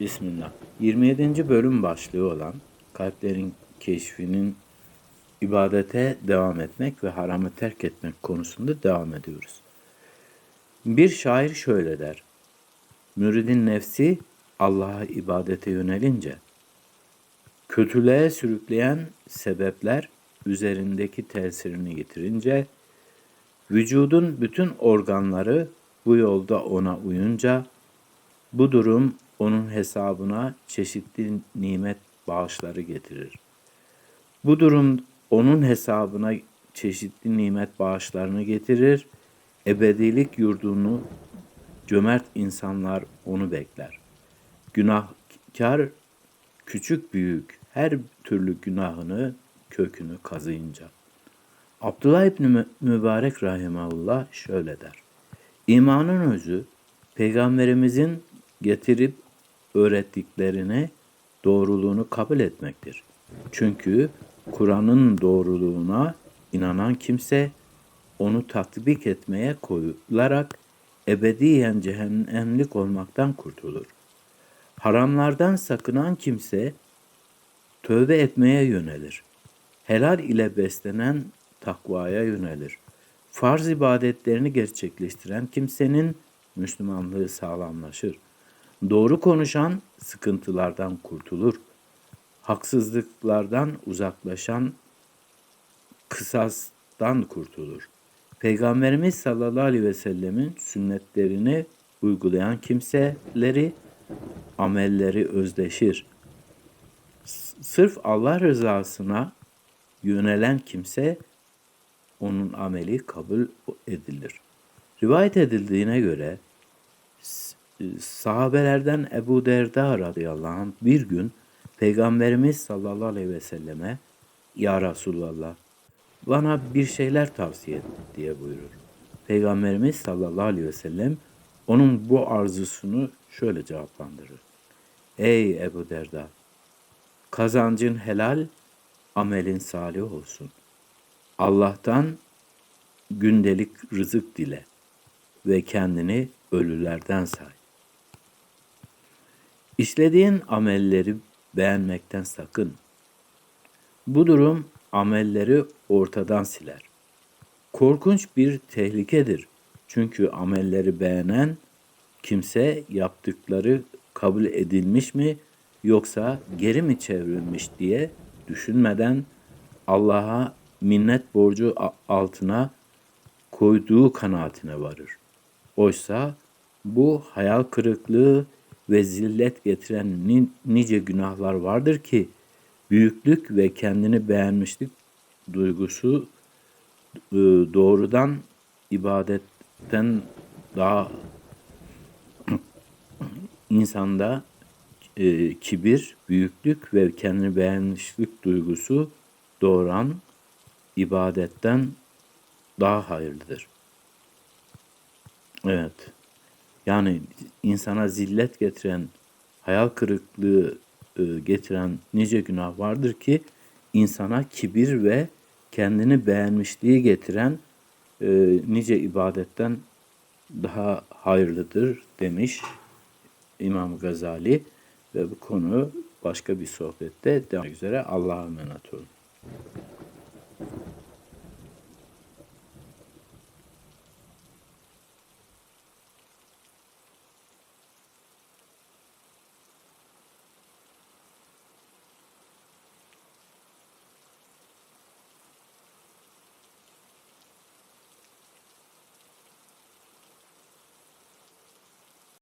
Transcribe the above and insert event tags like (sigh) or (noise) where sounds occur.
Bismillah. 27. bölüm başlığı olan kalplerin keşfinin ibadete devam etmek ve haramı terk etmek konusunda devam ediyoruz. Bir şair şöyle der. Müridin nefsi Allah'a ibadete yönelince kötülüğe sürükleyen sebepler üzerindeki tesirini yitirince vücudun bütün organları bu yolda ona uyunca bu durum onun hesabına çeşitli nimet bağışları getirir. Bu durum onun hesabına çeşitli nimet bağışlarını getirir. Ebedilik yurdunu cömert insanlar onu bekler. Günahkar küçük büyük her türlü günahını kökünü kazıyınca. Abdullah İbni Mü- Mübarek Rahimahullah şöyle der. İmanın özü peygamberimizin getirip öğrettiklerini doğruluğunu kabul etmektir. Çünkü Kur'an'ın doğruluğuna inanan kimse onu tatbik etmeye koyularak ebediyen cehennemlik olmaktan kurtulur. Haramlardan sakınan kimse tövbe etmeye yönelir. Helal ile beslenen takvaya yönelir. Farz ibadetlerini gerçekleştiren kimsenin Müslümanlığı sağlamlaşır. Doğru konuşan sıkıntılardan kurtulur. Haksızlıklardan uzaklaşan kısastan kurtulur. Peygamberimiz sallallahu aleyhi ve sellemin sünnetlerini uygulayan kimseleri amelleri özdeşir. Sırf Allah rızasına yönelen kimse onun ameli kabul edilir. Rivayet edildiğine göre sahabelerden Ebu Derda radıyallahu anh bir gün Peygamberimiz sallallahu aleyhi ve selleme Ya Resulallah bana bir şeyler tavsiye et diye buyurur. Peygamberimiz sallallahu aleyhi ve sellem onun bu arzusunu şöyle cevaplandırır. Ey Ebu Derda kazancın helal, amelin salih olsun. Allah'tan gündelik rızık dile ve kendini ölülerden say. İşlediğin amelleri beğenmekten sakın. Bu durum amelleri ortadan siler. Korkunç bir tehlikedir. Çünkü amelleri beğenen kimse yaptıkları kabul edilmiş mi yoksa geri mi çevrilmiş diye düşünmeden Allah'a minnet borcu altına koyduğu kanaatine varır. Oysa bu hayal kırıklığı ve zillet getiren ni- nice günahlar vardır ki büyüklük ve kendini beğenmişlik duygusu e, doğrudan ibadetten daha (clears throat) insanda e, kibir, büyüklük ve kendini beğenmişlik duygusu doğuran ibadetten daha hayırlıdır. Evet. Yani insana zillet getiren, hayal kırıklığı e, getiren nice günah vardır ki insana kibir ve kendini beğenmişliği getiren e, nice ibadetten daha hayırlıdır demiş İmam Gazali ve bu konu başka bir sohbette devam üzere Allah'a emanet olun.